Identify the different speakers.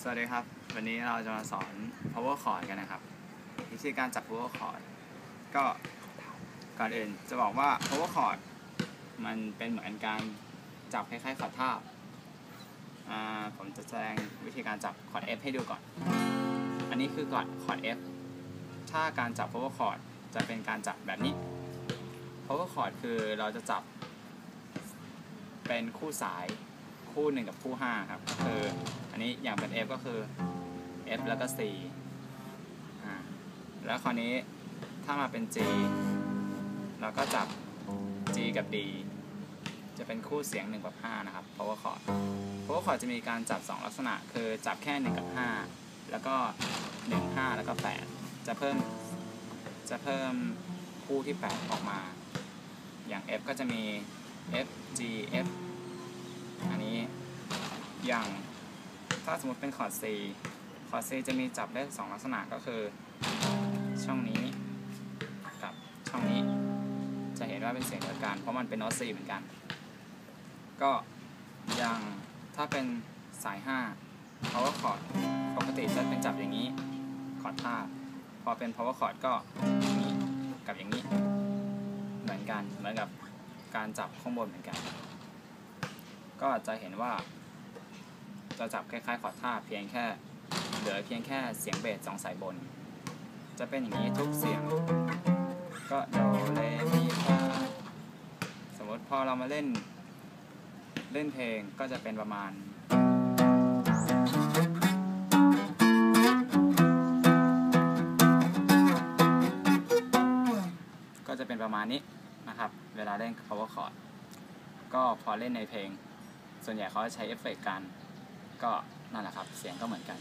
Speaker 1: สวัสดีครับ วันนี้เราจะมาสอน power chord กันนะครับ วิธีการจับ power chord ก็ก่อนอื่นจะบอกว่า power chord มันเป็นเหมือนการจับคล้ายๆคอร์ดทาบอ่าผมจะแสดงวิธีการจับคอร์ด F ให้ดูก่อน อันนี้คือคอร์ดคอร์ด F ถ้าการจับ power chord จะเป็นการจับแบบนี้ power chord คือเราจะจับเป็นคู่สาย คู่หนึ่งกับคู่ห้าครับคืออันนี้อย่างเป็น F ก็คือ F แล้วก็ C อ่าแล้วคราวนี้ถ้ามาเป็น G เราก็จับ G กับ D จะเป็นคู่เสียง1กับ5นะครับ power chord power chord จะมีการจับ 2 ลักษณะ คือจับแค่ 1 กับ 5 แล้วก็ 1 5 แล้วก็ 8 จะเพิ่มจะเพิ่มคู่ที่ 8 ออกมา อย่าง F ก็จะมี F G F อย่างถ้าสมมติเป็นคอร์ด C คอร์ด C จะมีจับได้สองลักษณะก็คือ ช่องนี้กับช่องนี้ จะเห็นว่าเป็นเสียงเดียวกันเพราะมันเป็นโน้ต C เหมือนกัน ก็อย่างถ้าเป็นสาย 5 power chord ปกติจะเป็นจับอย่างนี้คอร์ดทาบพอเป็น power chord ก็อย่างนี้กับอย่างนี้ เหมือนกันเหมือนกับการจับข้างบนเหมือนกัน ก็จะเห็นว่า จะจับคล้ายๆคอร์ดท่าเพียงแค่เหลือเพียงแค่เสียงเบสสองสายบน จะเป็นอย่างนี้ทุกเสียง ก็โดเรมีฟาสมมติพอเรามาเล่น เล่นเพลงก็จะเป็นประมาณก็จะเป็นประมาณนี้นะครับ เวลาเล่น power chord ก็พอเล่นในเพลง ส่วนใหญ่เขาจะใช้เอฟเฟกต์กัน ก็นั่นแหละครับ เสียงก็เหมือนกัน